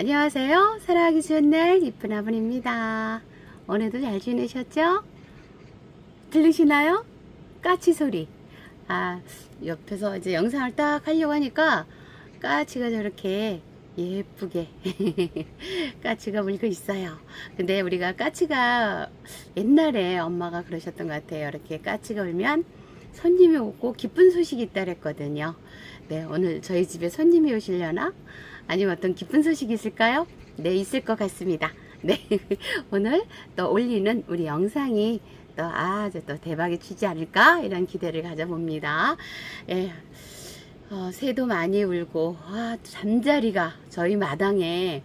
안녕하세요. 사랑하기 좋은 날 이쁜 아버입니다. 오늘도 잘 지내셨죠? 들리시나요? 까치 소리. 아, 옆에서 이제 영상을 딱 하려고 하니까 까치가 저렇게 예쁘게 까치가 물고 있어요. 근데 우리가 까치가 옛날에 엄마가 그러셨던 것 같아요. 이렇게 까치가 울면 손님이 오고 기쁜 소식이 있다 그랬거든요. 네, 오늘 저희 집에 손님이 오시려나? 아니면 어떤 기쁜 소식이 있을까요? 네, 있을 것 같습니다. 네, 오늘 또 올리는 우리 영상이 또 아주 또 대박이 치지 않을까? 이런 기대를 가져봅니다. 예. 어, 새도 많이 울고, 와, 잠자리가 저희 마당에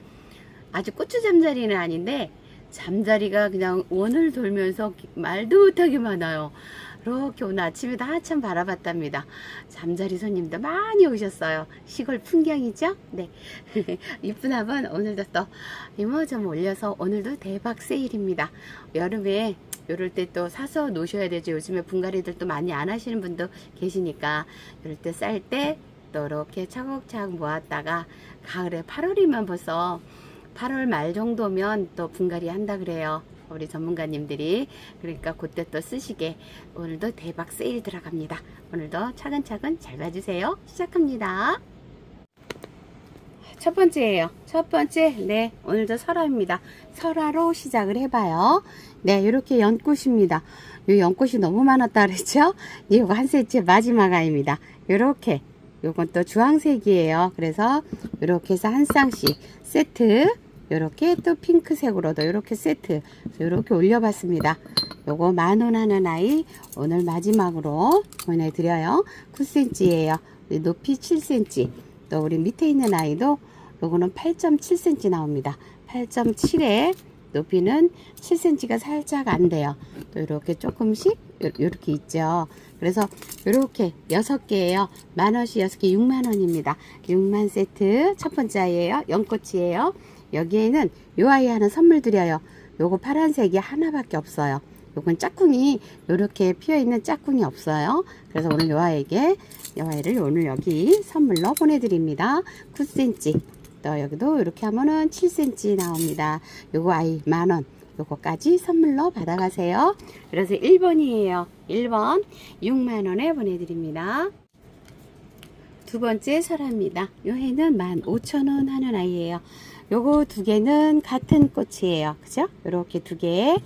아주 고추 잠자리는 아닌데, 잠자리가 그냥 원을 돌면서 말도 못하게 많아요. 이렇게 오늘 아침에도 한참 바라봤답니다. 잠자리 손님도 많이 오셨어요. 시골 풍경이죠? 네. 이쁜 아번 오늘도 또 이모 좀 올려서 오늘도 대박 세일입니다. 여름에 이럴 때 또 사서 놓으셔야 되죠. 요즘에 분갈이들도 많이 안 하시는 분도 계시니까 이럴 때 쌀 때 또 이렇게 차곡차곡 모았다가 가을에 8월이면 벌써 8월 말 정도면 또 분갈이 한다 그래요. 우리 전문가님들이 그러니까 그때 또 쓰시게 오늘도 대박 세일 들어갑니다. 오늘도 차근차근 잘 봐주세요. 시작합니다. 첫 번째예요. 첫 번째, 네, 오늘도 설화입니다. 설화로 시작을 해봐요. 네, 이렇게 연꽃입니다. 이 연꽃이 너무 많았다 그랬죠? 이거 한 세트 마지막 아입니다. 이렇게, 요건 또 주황색이에요. 그래서 이렇게 해서 한 쌍씩 세트, 이렇게 또 핑크색으로도 이렇게 세트, 이렇게 올려봤습니다. 요거 만원 하는 아이 오늘 마지막으로 보내드려요. 9cm예요. 높이 7cm. 또 우리 밑에 있는 아이도 요거는 8.7cm 나옵니다. 8.7에 높이는 7cm가 살짝 안 돼요. 또 이렇게 조금씩 이렇게 있죠. 그래서 이렇게 6개예요. 만원씩 6개 6만원입니다. 6만 세트 첫 번째 아이예요. 연꽃이에요. 여기에는 요 아이 하나 선물 드려요. 요거 파란색이 하나밖에 없어요. 요건 짝꿍이 이렇게 피어있는 짝꿍이 없어요. 그래서 오늘 요 아이에게 요 아이를 오늘 여기 선물로 보내드립니다. 9cm 또 여기도 이렇게 하면은 7cm 나옵니다. 요거 아이 만원 요거까지 선물로 받아가세요. 그래서 1번이에요. 1번 6만원에 보내드립니다. 두 번째 설화입니다. 요 해는 15,000원 하는 아이예요. 요거 두 개는 같은 꽃이에요. 그죠? 요렇게 두 개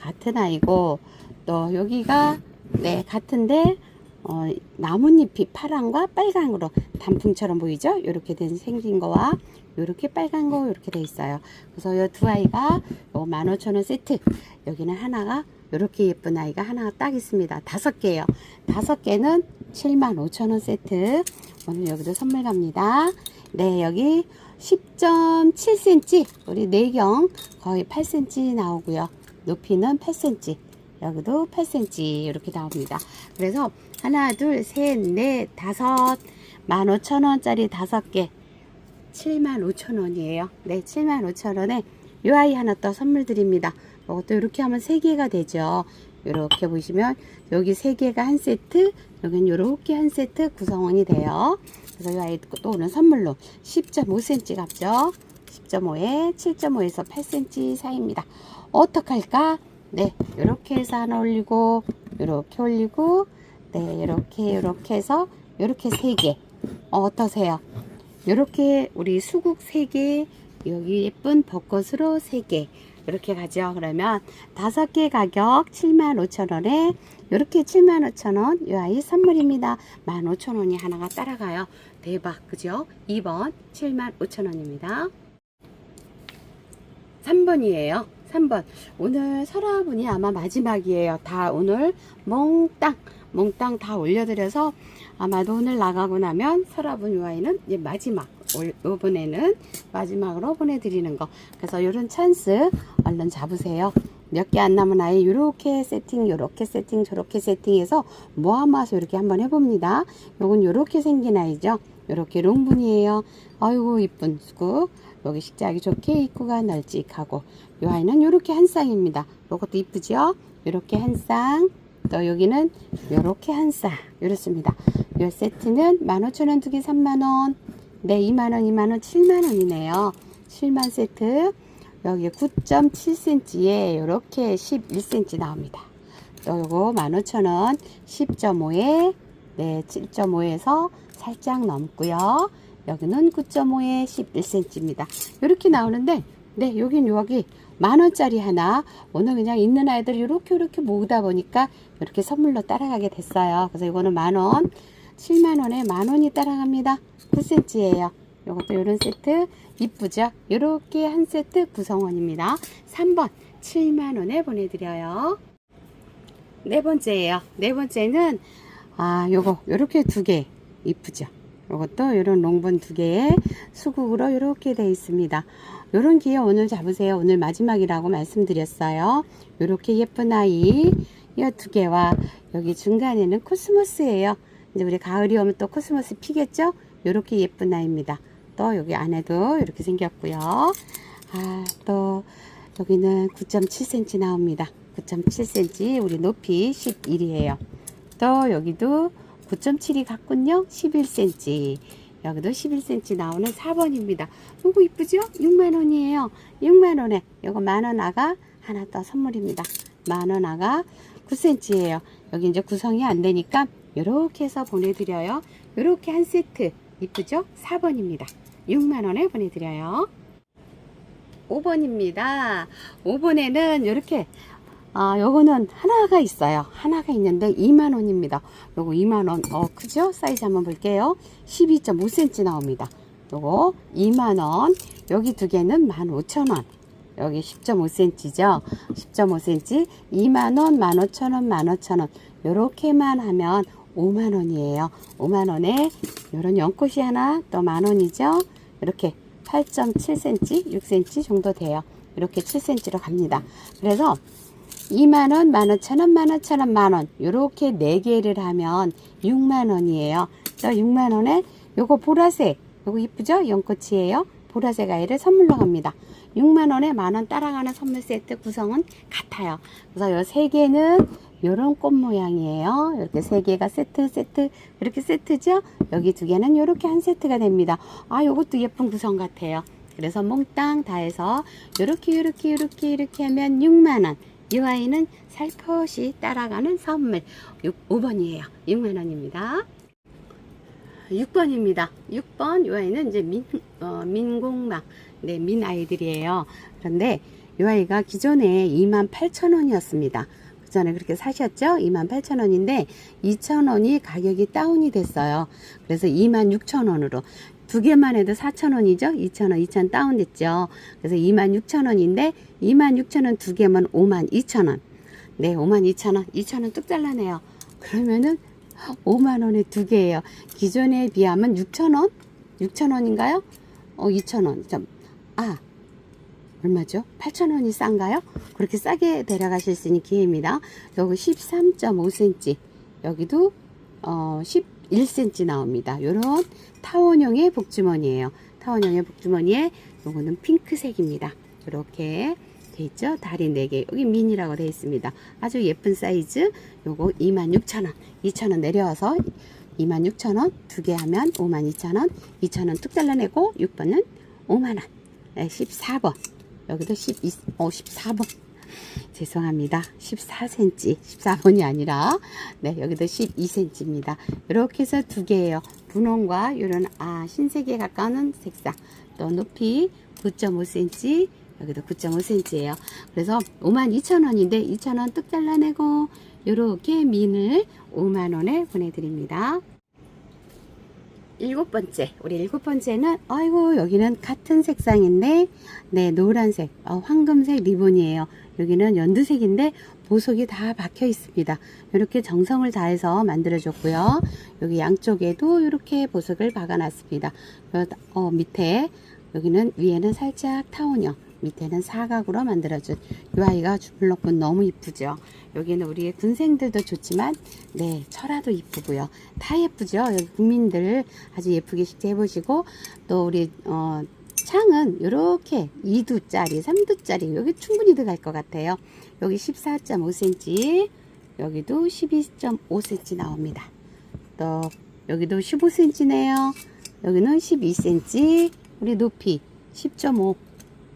같은 아이고 또 여기가 네 같은데 어, 나뭇잎이 파란과 빨강으로 단풍처럼 보이죠? 이렇게 된 생긴 거와 이렇게 빨간 거 이렇게 돼 있어요. 그래서 이 두 아이가 요 15,000원 세트. 여기는 하나가 이렇게 예쁜 아이가 하나가 딱 있습니다. 다섯 개예요. 다섯 개는 75,000원 세트. 오늘 여기도 선물 갑니다. 네, 여기 10.7cm. 우리 내경 거의 8cm 나오고요. 높이는 8cm. 여기도 8cm 이렇게 나옵니다. 그래서 하나, 둘, 셋, 넷, 다섯, 15,000원짜리 다섯 개 75,000원이에요. 네, 75,000원에 이 아이 하나 또 선물 드립니다. 이것도 이렇게 하면 3개가 되죠. 이렇게 보시면 여기 3개가 한 세트, 여기는 이렇게 한 세트 구성원이 돼요. 그래서 이 아이 또 오늘 선물로 10.5cm 값죠. 10.5에 7.5에서 8cm 사이입니다. 어떡할까? 네, 이렇게 해서 하나 올리고, 이렇게 올리고, 네, 이렇게, 이렇게 해서, 이렇게 세 개. 어, 어떠세요? 이렇게 우리 수국 세 개, 여기 예쁜 벚꽃으로 세 개. 이렇게 가죠. 그러면 다섯 개 가격 75,000원에 이렇게 75,000원 이 아이 선물입니다. 15,000원이 하나가 따라가요. 대박. 그죠? 2번 75,000원입니다. 3번이에요. 3번. 오늘 설화분이 아마 마지막이에요. 다 오늘 몽땅, 몽땅 다 올려드려서 아마도 오늘 나가고 나면 설화분 유아이는 이제 마지막. 올- 요번에는 마지막으로 보내드리는 거. 그래서 요런 찬스 얼른 잡으세요. 몇 개 안 남은 아이 요렇게 세팅, 요렇게 세팅, 저렇게 세팅해서 모아 모아서 이렇게 한번 해봅니다. 요건 요렇게 생긴 아이죠. 요렇게 롱분이에요. 아이고 이쁜 수국. 여기 식자기 좋게 입구가 널찍하고 이 아이는 요렇게 한 쌍입니다. 요것도 이쁘죠? 요렇게 한 쌍. 또 여기는 요렇게 한 쌍. 이렇습니다. 요 세트는 15,000원 두 개 3만원. 네, 2만원, 2만원, 7만원이네요. 실만 세트 여기 9.7cm에 이렇게 11cm 나옵니다. 또 요거 15,000원 10.5에 네 7.5에서 살짝 넘고요. 여기는 9.5에 11cm입니다. 이렇게 나오는데 네 여긴 여기 만원짜리 하나 오늘 그냥 있는 아이들 이렇게 이렇게 모으다 보니까 이렇게 선물로 따라가게 됐어요. 그래서 이거는 만원 7만원에 만원이 따라갑니다. 9cm예요. 요것도 요런 세트 이쁘죠? 요렇게 한 세트 구성원입니다. 3번 7만원에 보내드려요. 네 번째예요. 네 번째는 아 요거 요렇게 두개 이쁘죠? 요것도 요런 롱본 두 개에 수국으로 요렇게 돼 있습니다. 요런 기회 오늘 잡으세요. 오늘 마지막이라고 말씀드렸어요. 요렇게 예쁜 아이 이 두 개와 여기 중간에는 코스모스예요. 이제 우리 가을이 오면 또 코스모스 피겠죠? 요렇게 예쁜 아이입니다. 또 여기 안에도 이렇게 생겼고요. 아, 또 여기는 9.7cm 나옵니다. 9.7cm 우리 높이 11이에요. 또 여기도 9.7이 같군요. 11cm. 여기도 11cm 나오는 4번입니다. 이거 이쁘죠? 6만원이에요. 6만원에 이거 만원 아가 하나 더 선물입니다. 만원 아가 9cm예요. 여기 이제 구성이 안 되니까 이렇게 해서 보내드려요. 이렇게 한 세트 이쁘죠? 4번입니다. 6만원에 보내드려요. 5번입니다. 5번에는 이렇게 아, 요거는 하나가 있어요. 하나가 있는데 2만원입니다. 요거 2만원. 어, 크죠? 사이즈 한번 볼게요. 12.5cm 나옵니다. 요거 2만원. 여기 두 개는 15,000원. 여기 10.5cm죠. 10.5cm. 2만원, 15,000원, 15,000원. 요렇게만 하면 5만원이에요. 5만원에 요런 연꽃이 하나 또 만원이죠. 이렇게 8.7cm, 6cm 정도 돼요. 이렇게 7cm로 갑니다. 그래서 2만원, 15,000원, 15,000원, 만원. 요렇게 4개를 하면 6만원이에요. 또 6만원에 요거 보라색. 요거 이쁘죠? 연꽃이에요. 보라색 아이를 선물로 갑니다. 6만원에 만원 따라가는 선물 세트 구성은 같아요. 그래서 요 3개는 요런 꽃 모양이에요. 이렇게 3개가 세트, 세트, 이렇게 세트죠? 여기 두 개는 요렇게 한 세트가 됩니다. 아, 요것도 예쁜 구성 같아요. 그래서 몽땅 다 해서 요렇게, 요렇게, 요렇게, 이렇게 하면 6만원. 이 아이는 살포시 따라가는 선물 6, 5번이에요. 6만원입니다. 6번입니다. 6번 이 아이는 이제 민, 어, 민공막 네, 민 아이들이에요. 그런데 이 아이가 기존에 28,000원이었습니다. 그 전에 그렇게 사셨죠? 28,000원인데 2,000원이 가격이 다운이 됐어요. 그래서 26,000원으로 두 개만 해도 4,000원이죠? 2,000원, 2,000원 다운됐죠? 그래서 26,000원인데 26,000원 두 개면 52,000원. 네, 52,000원. 2,000원 뚝 잘라내요. 그러면은 5만원에 두 개예요. 기존에 비하면 6,000원? 6,000원인가요? 어, 2,000원. 좀, 아, 얼마죠? 8,000원이 싼가요? 그렇게 싸게 데려가실 수 있는 기회입니다. 여기 13.5cm. 여기도, 어, 11cm 나옵니다. 요런 타원형의 복주머니예요. 타원형의 복주머니에 요거는 핑크색입니다. 이렇게 돼 있죠? 다리 4개. 여기 미니라고 되어 있습니다. 아주 예쁜 사이즈. 요거 26,000원. 2,000원 내려와서 26,000원. 두 개 하면 52,000원. 2,000원 뚝 잘라내고 6번은 5만원. 네, 14번. 여기도 12, 어, 14번. 죄송합니다. 14cm. 14번이 아니라, 네, 여기도 12cm입니다. 이렇게 해서 두 개예요. 분홍과 이런, 아, 흰색에 가까운 색상. 또 높이 9.5cm. 여기도 9.5cm예요. 그래서 52,000원인데 2,000원 뚝 잘라내고 요렇게 민을 5만원에 보내드립니다. 일곱 번째, 우리 일곱 번째는, 아이고, 여기는 같은 색상인데, 네, 노란색, 어, 황금색 리본이에요. 여기는 연두색인데, 보석이 다 박혀 있습니다. 이렇게 정성을 다해서 만들어줬고요. 여기 양쪽에도 이렇게 보석을 박아놨습니다. 어, 밑에, 여기는 위에는 살짝 타원형, 밑에는 사각으로 만들어준 이 아이가 주물럭군 너무 이쁘죠. 여기는 우리의 군생들도 좋지만 네 철화도 이쁘고요. 다 예쁘죠. 여기 국민들 아주 예쁘게 식재해 보시고 또 우리 어, 창은 이렇게 2두짜리, 3두짜리 여기 충분히 들어갈 것 같아요. 여기 14.5cm 여기도 12.5cm 나옵니다. 또 여기도 15cm네요. 여기는 12cm 우리 높이 10.5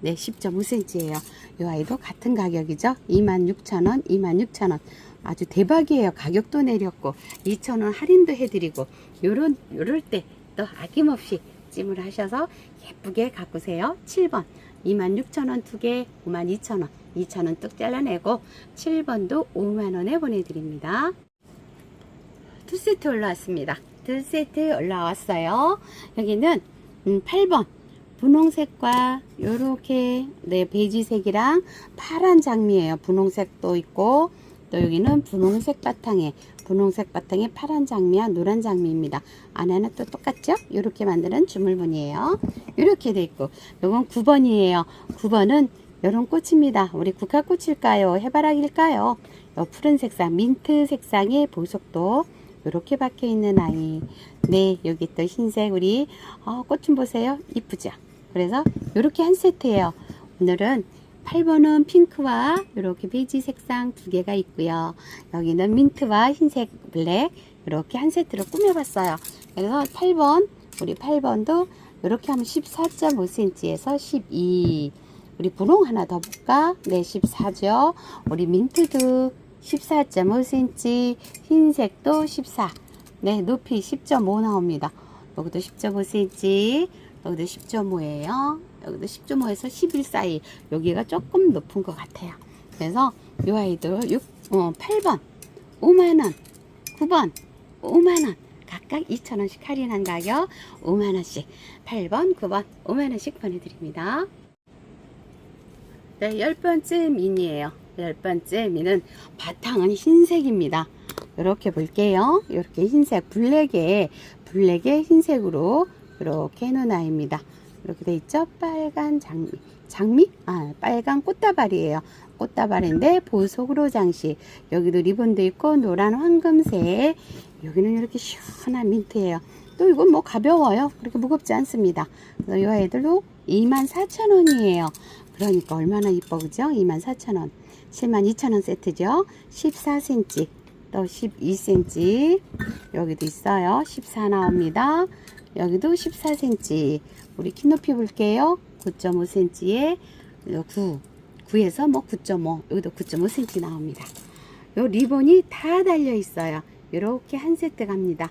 네, 10.5cm예요. 이 아이도 같은 가격이죠. 26,000원, 26,000원. 아주 대박이에요. 가격도 내렸고 2,000원 할인도 해드리고 요런 요럴 때 또 아낌없이 찜을 하셔서 예쁘게 가꾸세요. 7번 26,000원 두개 52,000원 2,000원 뚝 잘라내고 7번도 5만원에 보내드립니다. 두 세트 올라왔습니다. 두 세트 올라왔어요. 여기는 음, 8번 분홍색과 요렇게 네 베이지색이랑 파란 장미예요. 분홍색도 있고 또 여기는 분홍색 바탕에 분홍색 바탕에 파란 장미와 노란 장미입니다. 안에는 또 똑같죠? 이렇게 만드는 주물무늬예요. 이렇게 돼 있고 요건 9번이에요. 9번은 이런 꽃입니다. 우리 국화꽃일까요? 해바라기일까요? 요 푸른 색상, 민트 색상의 보석도 이렇게 박혀 있는 아이. 네, 여기 또 흰색 우리 어, 꽃 좀 보세요. 이쁘죠? 그래서 이렇게 한 세트예요. 오늘은 8번은 핑크와 이렇게 베이지 색상 두 개가 있고요. 여기는 민트와 흰색 블랙 이렇게 한 세트로 꾸며봤어요. 그래서 8번 우리 8번도 이렇게 하면 14.5cm에서 12 우리 분홍 하나 더 볼까? 네 14죠. 우리 민트도 14.5cm 흰색도 14 네, 높이 10.5 나옵니다. 여기도 10.5cm, 여기도 10.5예요. 여기도 10.5에서 11 사이. 여기가 조금 높은 것 같아요. 그래서 이 아이들 6, 어, 8번 5만원, 9번 5만원. 각각 2,000원씩 할인한 가격 5만원씩 8번, 9번 5만원씩 보내드립니다. 네, 열 번째 미니예요. 열 번째 미는 바탕은 흰색입니다. 이렇게 볼게요. 이렇게 흰색, 블랙에, 블랙에 흰색으로 이렇게 해놓은 아이입니다. 이렇게 돼 있죠? 빨간 장미. 장미? 아, 빨간 꽃다발이에요. 꽃다발인데 보석으로 장식. 여기도 리본도 있고 노란 황금색. 여기는 이렇게 시원한 민트예요. 또 이건 뭐 가벼워요. 그렇게 무겁지 않습니다. 그래서 이 아이들도 24,000원이에요. 그러니까 얼마나 이뻐 그죠? 24,000원. 72,000원 세트죠. 14cm. 또 12cm 여기도 있어요 14 나옵니다 여기도 14cm 우리 키 높이 볼게요. 9.5cm에 9 9에서 뭐 9.5 여기도 9.5cm 나옵니다. 요 리본이 다 달려 있어요. 이렇게 한 세트 갑니다.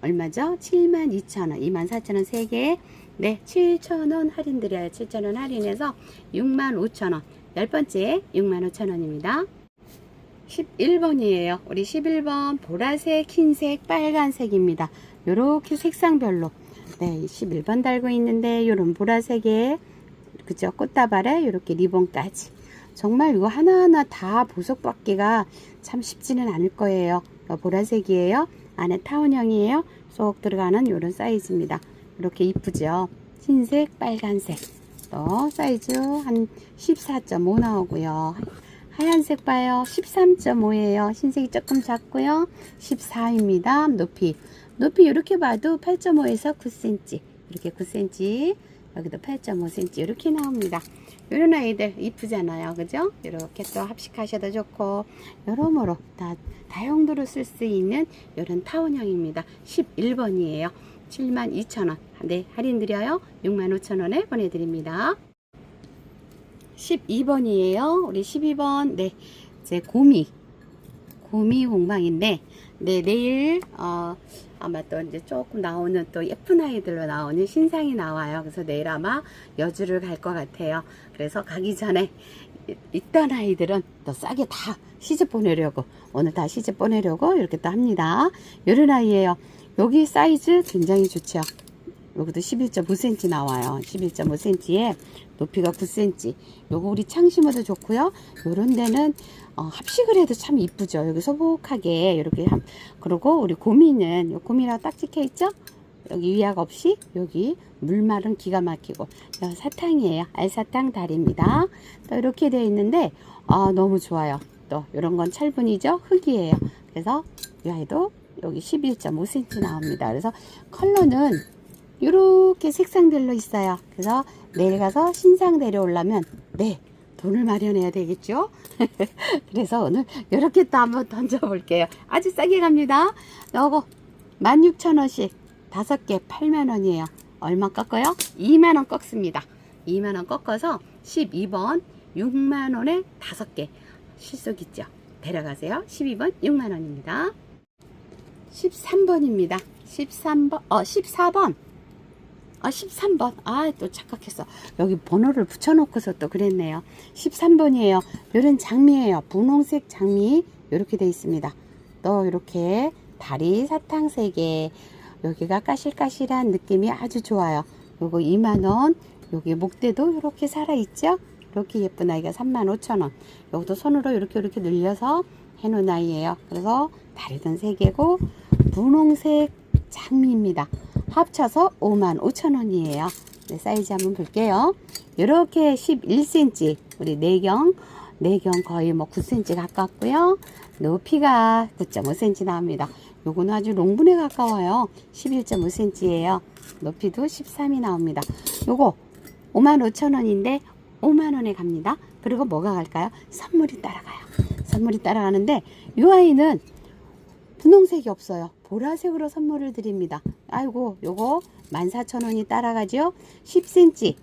얼마죠? 72,000원. 24,000원 3개. 네 7,000원 할인 드려요. 7,000원 할인해서 65,000원. 10번째 65,000원입니다. 11번이에요. 우리 11번 보라색, 흰색, 빨간색입니다. 요렇게 색상별로 네, 11번 달고 있는데 요런 보라색에 그죠? 꽃다발에 요렇게 리본까지 정말 이거 하나하나 다 보석 받기가 참 쉽지는 않을 거예요. 어, 보라색이에요. 안에 타원형이에요. 쏙 들어가는 요런 사이즈입니다. 이렇게 이쁘죠? 흰색, 빨간색. 또 사이즈 한 14.5 나오고요. 하얀색 봐요. 13.5예요. 흰색이 조금 작고요. 14입니다. 높이. 높이 이렇게 봐도 8.5에서 9cm. 이렇게 9cm. 여기도 8.5cm. 이렇게 나옵니다. 이런 아이들 이쁘잖아요. 그죠? 이렇게 또 합식하셔도 좋고, 여러모로 다 다용도로 쓸 수 있는 이런 타원형입니다. 11번이에요. 72,000원. 네, 할인 드려요. 65,000원에 보내드립니다. 12번이에요. 우리 12번. 네. 이제 고미. 고미 공방인데, 네, 내일, 어, 아마 또 이제 조금 나오는 또 예쁜 아이들로 나오는 신상이 나와요. 그래서 내일 아마 여주를 갈 것 같아요. 그래서 가기 전에 이- 있던 아이들은 또 싸게 다 시집 보내려고, 오늘 다 시집 보내려고 이렇게 또 합니다. 이런 아이예요. 여기 사이즈 굉장히 좋죠. 여기도 11.5cm 나와요. 11.5cm에 높이가 9cm. 요거 우리 창 심어도 좋고요. 요런 데는 어, 합식을 해도 참 이쁘죠. 여기 소복하게 이렇게 함, 그리고 우리 고미는 요 고미랑 딱 찍혀 있죠? 여기 위약 없이 여기 물말은 기가 막히고 요 사탕이에요. 알사탕 다리입니다. 또 이렇게 되어 있는데 아 너무 좋아요. 또 이런 건 철분이죠. 흙이에요. 그래서 이 아이도 여기 11.5cm 나옵니다. 그래서 컬러는 이렇게 색상별로 있어요. 그래서 내일 가서 신상 데려오려면 네 돈을 마련해야 되겠죠. 그래서 오늘 이렇게 또 한번 던져볼게요. 아주 싸게 갑니다. 요거 16,000원씩 다섯 개 8만원이에요. 얼마 꺾어요? 2만원 꺾습니다. 2만원 꺾어서 12번 6만원에 5개 실속 있죠. 데려가세요. 12번 6만원입니다. 13번입니다. 13번, 어, 14번. 아, 13번. 아, 또 착각했어. 여기 번호를 붙여놓고서 또 그랬네요. 13번이에요. 요런 장미예요. 분홍색 장미. 요렇게 돼 있습니다. 또 이렇게 다리 사탕 3개. 여기가 까실까실한 느낌이 아주 좋아요. 요거 2만원. 여기 목대도 이렇게 살아있죠? 이렇게 예쁜 아이가 35,000원. 여기도 손으로 이렇게 이렇게 늘려서 해놓은 아이예요. 그래서 다리는 3개고, 분홍색 장미입니다. 합쳐서 55,000원이에요. 네, 사이즈 한번 볼게요. 이렇게 11cm, 우리 내경, 내경 거의 뭐 9cm 가깝고요. 높이가 9.5cm 나옵니다. 요거는 아주 롱분에 가까워요. 11.5cm예요. 높이도 13이 나옵니다. 요거 55,000원인데 5만원에 갑니다. 그리고 뭐가 갈까요? 선물이 따라가요. 선물이 따라가는데 이 아이는 분홍색이 없어요. 보라색으로 선물을 드립니다. 아이고, 요거 14,000원이 따라가죠. 10cm,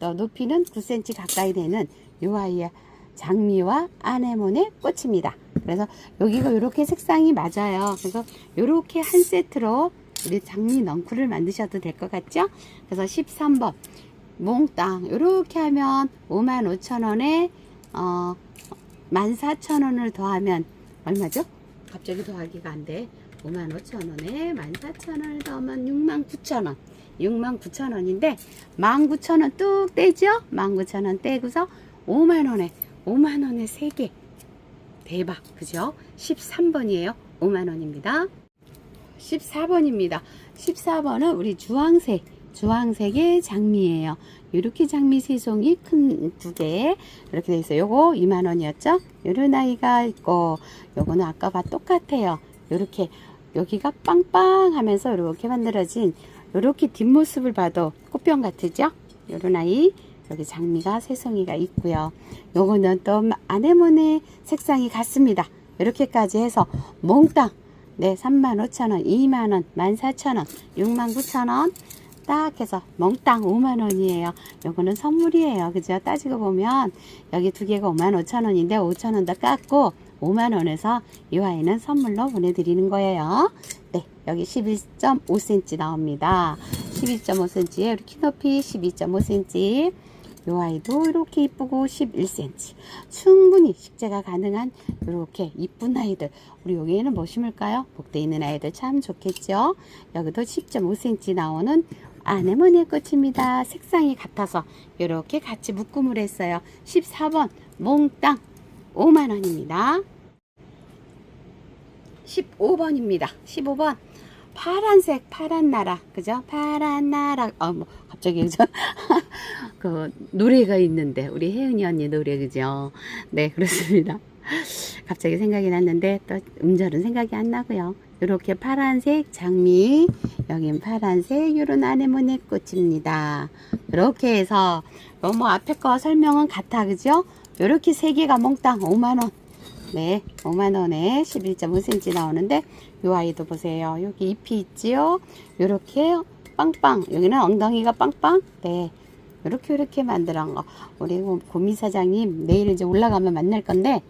또 높이는 9cm 가까이 되는 요 아이의 장미와 아네몬의 꽃입니다. 그래서 여기가 이렇게 색상이 맞아요. 그래서 이렇게 한 세트로 우리 장미 넝쿨을 만드셔도 될 것 같죠? 그래서 13번 몽땅 이렇게 하면 55,000원에 어 14,000원을 더하면 얼마죠? 갑자기 더하기가 안 돼. 55,000원에 14,000원을 더하면 69,000원. 69,000원인데 19,000원 뚝 떼죠? 19,000원 떼고서 5만원에 5만원에 3개. 대박. 그죠? 13번이에요. 5만원입니다. 14번입니다. 14번은 우리 주황색, 주황색의 장미예요. 이렇게 장미 세 송이 큰 두 개. 이렇게 돼 있어요. 요거 2만 원이었죠? 요런 아이가 있고, 요거는 아까와 똑같아요. 요렇게, 여기가 빵빵 하면서 이렇게 만들어진, 요렇게 뒷모습을 봐도 꽃병 같으죠? 요런 아이. 여기 장미가 세 송이가 있고요. 요거는 또 아네모네 색상이 같습니다. 이렇게까지 해서 몽땅 네, 35,000원, 2만원, 14,000원, 69,000원 딱 해서 몽땅 5만원이에요. 요거는 선물이에요. 그죠? 따지고 보면 여기 두 개가 55,000원인데 5,000원 더 깎고 5만원에서 이 아이는 선물로 보내드리는 거예요. 네, 여기 11.5cm 나옵니다. 11.5cm에 우리 키높이 12.5cm 요 아이도 이렇게 이쁘고 11cm 충분히 식재가 가능한 이렇게 이쁜 아이들 우리 여기에는 뭐 심을까요? 복대 있는 아이들 참 좋겠죠 여기도 10.5cm 나오는 아네모네 꽃입니다. 색상이 같아서 이렇게 같이 묶음을 했어요. 14번 몽땅 5만원입니다. 15번입니다. 15번. 파란색 파란 나라. 그죠? 파란 나라. 어뭐 갑자기 그죠? 그 노래가 있는데 우리 혜은이 언니 노래 그죠? 네 그렇습니다. 갑자기 생각이 났는데 또 음절은 생각이 안 나고요 이렇게 파란색 장미 여긴 파란색 요런 아네모네 꽃입니다 이렇게 해서 너무 앞에 거 설명은 같아 그죠 이렇게 세 개가 몽땅 5만원 네, 5만원에 11.5cm 나오는데, 요 아이도 보세요. 여기 잎이 있지요? 요렇게 빵빵. 여기는 엉덩이가 빵빵. 네. 요렇게, 요렇게 만들어 거. 우리 고미 사장님, 내일 이제 올라가면 만날 건데,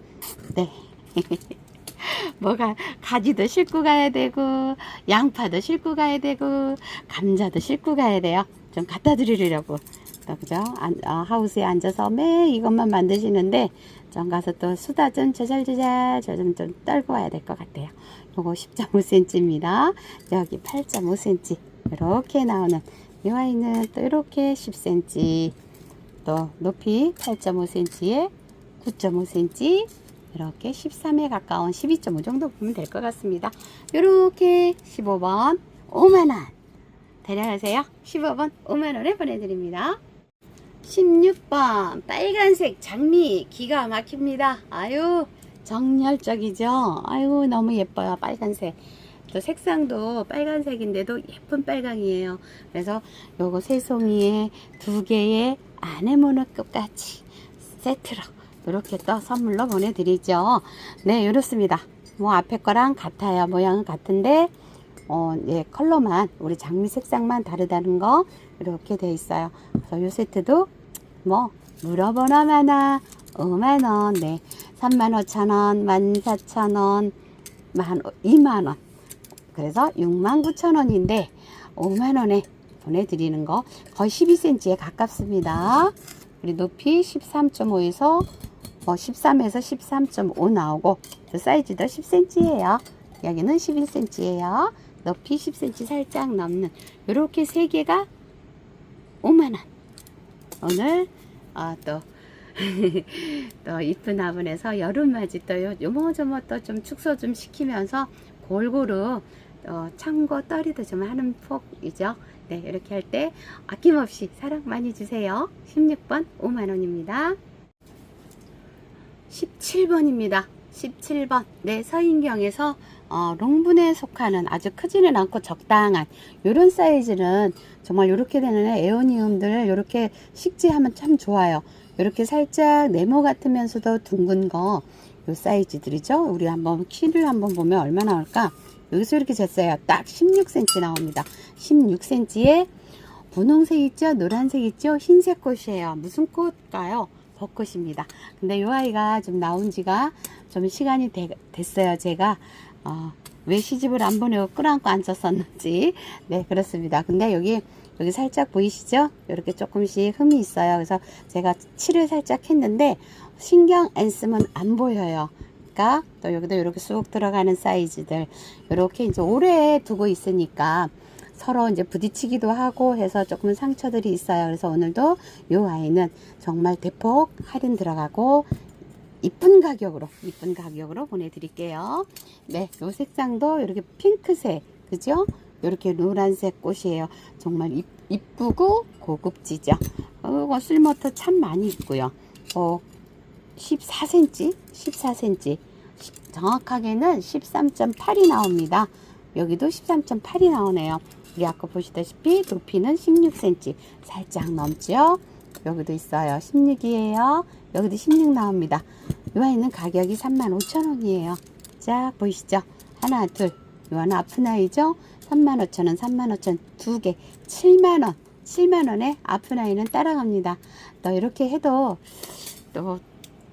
네. 뭐가, 가지도 싣고 가야 되고, 양파도 싣고 가야 되고, 감자도 싣고 가야 돼요. 좀 갖다 드리려고. 또, 그죠? 안, 어, 하우스에 앉아서 매 이것만 만드시는데, 좀 가서 또 수다 좀 저잘저잘 저좀 좀 떨고 와야 될 것 같아요. 요거 10.5cm입니다. 여기 8.5cm 이렇게 나오는 이 아이는 또 이렇게 10cm 또 높이 8.5cm에 9.5cm 이렇게 13에 가까운 12.5 정도 보면 될 것 같습니다. 이렇게 15번 5만원 데려가세요. 15번 5만원에 보내드립니다. 16번 빨간색 장미 기가 막힙니다. 아유 정열적이죠. 아유 너무 예뻐요 빨간색. 또 색상도 빨간색인데도 예쁜 빨강이에요. 그래서 요거 세 송이에 두 개의 아네모네 끝까지 세트로 이렇게 또 선물로 보내드리죠. 네 이렇습니다. 뭐 앞에 거랑 같아요. 모양은 같은데 어, 예, 컬러만 우리 장미 색상만 다르다는 거 이렇게 돼 있어요. 그래서 요 세트도 뭐 물어보나 마나 5만원 네 3만 5천원 14,000원 만 2만원 그래서 6만 9천원인데 5만원에 보내드리는 거 거의 12cm에 가깝습니다 그리고 높이 13.5에서 뭐 13에서 13.5 나오고 그 사이즈도 10cm예요 여기는 11cm예요 높이 10cm 살짝 넘는 이렇게 세 개가 5만원 오늘 아, 또, 또 이쁜 화분에서 여름맞이 또 요- 요모저모 또 좀 축소 좀 시키면서 골고루 또 창고 떨이도 좀 하는 폭이죠. 네, 이렇게 할 때 아낌없이 사랑 많이 주세요. 16번 5만원입니다. 17번입니다. 17번. 네, 서인경에서 어, 롱분에 속하는 아주 크지는 않고 적당한 요런 사이즈는 정말 이렇게 되는 에오니움들 이렇게 식재하면 참 좋아요. 이렇게 살짝 네모 같으면서도 둥근 거 요 사이즈들이죠. 우리 한번 키를 한번 보면 얼마 나올까? 여기서 이렇게 쟀어요. 딱 16cm 나옵니다. 16cm에 분홍색 있죠? 노란색 있죠? 흰색 꽃이에요. 무슨 꽃일까요? 벚꽃입니다. 근데 이 아이가 좀 나온 지가 좀 시간이 되- 됐어요. 제가 어, 왜 시집을 안 보내고 끌어안고 앉았었는지 네 그렇습니다. 근데 여기 여기 살짝 보이시죠? 이렇게 조금씩 흠이 있어요. 그래서 제가 칠을 살짝 했는데 신경 안 쓰면 안 보여요. 그러니까 또 여기도 이렇게 쑥 들어가는 사이즈들 이렇게 이제 오래 두고 있으니까 서로 이제 부딪히기도 하고 해서 조금 상처들이 있어요. 그래서 오늘도 이 아이는 정말 대폭 할인 들어가고 이쁜 가격으로 이쁜 가격으로 보내드릴게요. 네, 요 색상도 이렇게 핑크색 그죠? 이렇게 노란색 꽃이에요. 정말 이, 이쁘고 고급지죠. 어, 쓸모터 참 많이 있고요. 어, 14cm, 14cm. 정확하게는 13.8이 나옵니다. 여기도 13.8이 나오네요. 우리 아까 보시다시피 높이는 16cm 살짝 넘죠. 여기도 있어요. 16이에요. 여기도 16 나옵니다. 이 아이는 가격이 35,000원이에요. 자, 보이시죠? 하나, 둘. 이 하나 아픈 아이죠? 35,000원, 35,000원 두 개. 7만원. 7만원에 아픈 아이는 따라갑니다. 또 이렇게 해도 또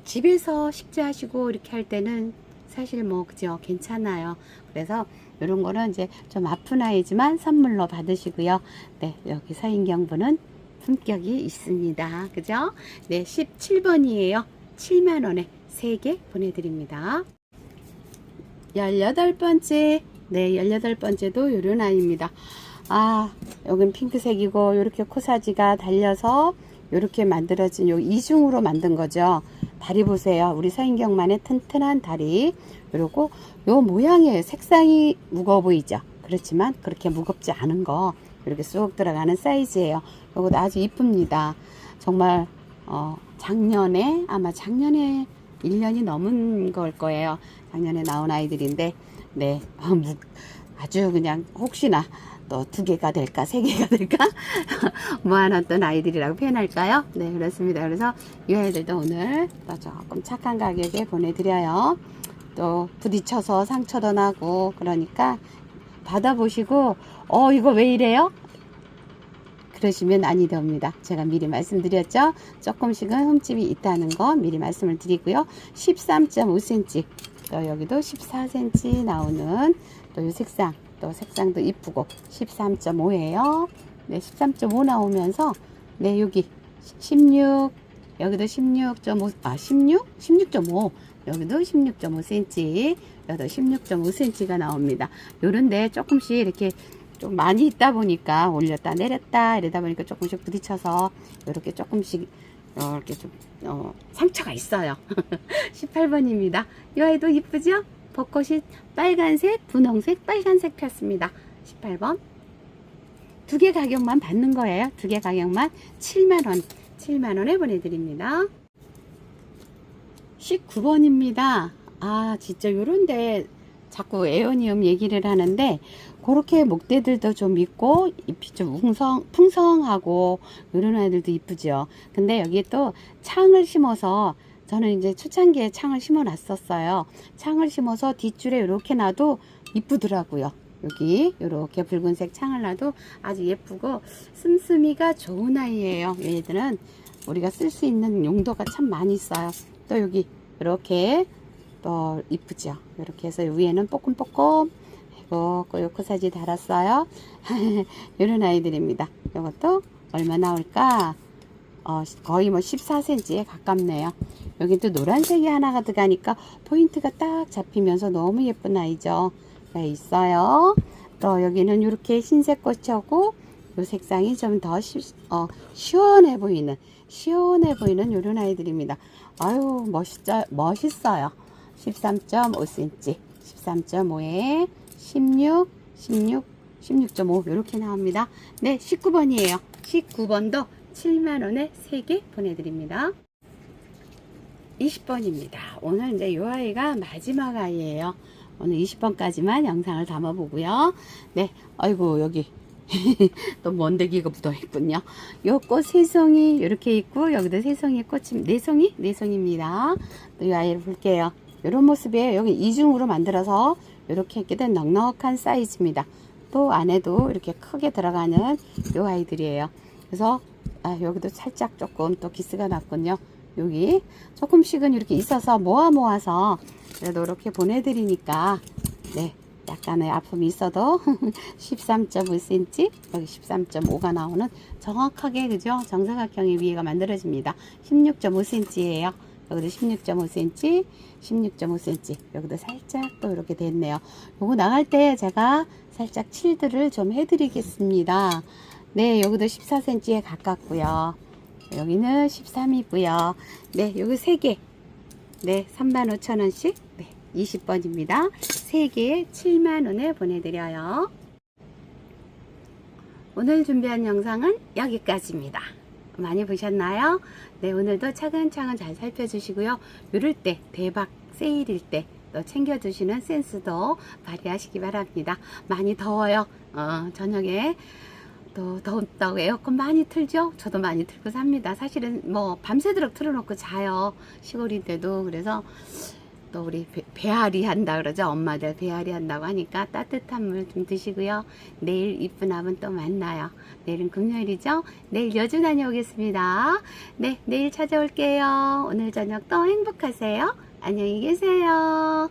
집에서 식재하시고 이렇게 할 때는 사실 뭐 그죠 괜찮아요. 그래서 이런 거는 이제 좀 아픈 아이지만 선물로 받으시고요. 네 여기 서인경부는 품격이 있습니다. 그죠? 네 17번이에요. 7만 원에 3개 보내드립니다. 18번째 네 18번째도 요런 아이입니다. 아 여긴 핑크색이고 이렇게 코사지가 달려서 이렇게 만들어진 요 이중으로 만든 거죠. 다리 보세요. 우리 서인경만의 튼튼한 다리. 그리고 요 모양의 색상이 무거워 보이죠. 그렇지만 그렇게 무겁지 않은 거 이렇게 쑥 들어가는 사이즈예요. 요것도 아주 이쁩니다. 정말 어, 작년에 아마 작년에 1년이 넘은 걸 거예요. 작년에 나온 아이들인데 네 어, 무- 아주 그냥 혹시나 또 두 개가 될까 세 개가 될까 모아놨던 아이들이라고 표현할까요? 네 그렇습니다. 그래서 이 아이들도 오늘 또 조금 착한 가격에 보내드려요. 또 부딪혀서 상처도 나고 그러니까 받아보시고 어 이거 왜 이래요? 그러시면 아니 됩니다. 제가 미리 말씀드렸죠. 조금씩은 흠집이 있다는 거 미리 말씀을 드리고요. 13.5cm 또 여기도 14cm 나오는 또 이 색상 또 색상도 이쁘고 13.5예요. 네, 13.5 나오면서 네 여기 16 여기도 16.5 아 16 16.5 여기도 16.5cm 여기도 16.5cm가 나옵니다. 요런데 조금씩 이렇게 좀 많이 있다 보니까 올렸다 내렸다 이러다 보니까 조금씩 부딪혀서 이렇게 조금씩 어, 이렇게 좀 어, 상처가 있어요. 18번입니다. 이 아이도 이쁘죠? 벚꽃이 빨간색, 분홍색, 빨간색 폈습니다. 18번. 두 개 가격만 받는 거예요. 두 개 가격만 7만원. 7만원에 보내드립니다. 19번입니다. 아, 진짜 요런데 자꾸 에어니움 얘기를 하는데 그렇게 목대들도 좀 있고 잎이 좀 웅성, 풍성하고 이런 아이들도 이쁘죠. 근데 여기에 또 창을 심어서 저는 이제 초창기에 창을 심어 놨었어요. 창을 심어서 뒷줄에 이렇게 놔도 이쁘더라고요. 여기 이렇게 붉은색 창을 놔도 아주 예쁘고 씀씀이가 좋은 아이예요. 얘들은 우리가 쓸 수 있는 용도가 참 많이 있어요. 또 여기 이렇게 또 이쁘죠. 이렇게 해서 위에는 뽀끔뽀끔 이거 요코사지 달았어요. 이런 아이들입니다. 이것도 얼마 나올까? 어, 거의 뭐 14cm에 가깝네요. 여기 또 노란색이 하나가 들어가니까 포인트가 딱 잡히면서 너무 예쁜 아이죠. 네, 있어요. 또 여기는 이렇게 흰색 꽃하고 이 색상이 좀 더 어, 시원해 보이는 시원해 보이는 이런 아이들입니다. 아유 멋있죠, 멋있어요. 13.5cm, 13.5에 16, 16, 16.5 이렇게 나옵니다. 네, 19번이에요. 19번도 7만원에 3개 보내드립니다. 20번입니다. 오늘 이제 이 아이가 마지막 아이예요. 오늘 20번까지만 영상을 담아보고요. 네, 아이고 여기 또 먼데기가 묻어 있군요. 요꽃 세 송이 이렇게 있고 여기도 세 송이 꽃이 네 송이 네 송입니다. 또 이 아이를 볼게요. 이런 모습이에요. 여기 이중으로 만들어서 이렇게 있게 된 넉넉한 사이즈입니다. 또 안에도 이렇게 크게 들어가는 요 아이들이에요. 그래서 아, 여기도 살짝 조금 또 기스가 났군요. 여기 조금씩은 이렇게 있어서 모아 모아서 그래도 이렇게 보내드리니까 네 약간의 아픔이 있어도 13.5cm 여기 13.5가 나오는 정확하게 그죠? 정사각형의 위에가 만들어집니다. 16.5cm예요. 여기도 16.5cm 16.5cm 여기도 살짝 또 이렇게 됐네요. 요거 나갈 때 제가 살짝 칠들을 좀 해드리겠습니다. 네 여기도 14cm에 가깝고요. 여기는 13이고요. 네 여기 3개. 네 35,000원씩. 네 20번입니다 3개에 7만원에 보내드려요 오늘 준비한 영상은 여기까지입니다 많이 보셨나요? 네 오늘도 차근차근 잘 살펴주시고요 이럴 때 대박 세일일 때 또 챙겨주시는 센스도 발휘하시기 바랍니다 많이 더워요 어, 저녁에 또 더웠다고 에어컨 많이 틀죠? 저도 많이 틀고 삽니다. 사실은 뭐 밤새도록 틀어놓고 자요. 시골인데도 그래서 또 우리 배, 배앓이 한다 그러죠. 엄마들 배앓이 한다고 하니까 따뜻한 물 좀 드시고요. 내일 이쁜 아분 또 만나요. 내일은 금요일이죠. 내일 여주 다녀오겠습니다. 네, 내일 찾아올게요. 오늘 저녁 또 행복하세요. 안녕히 계세요.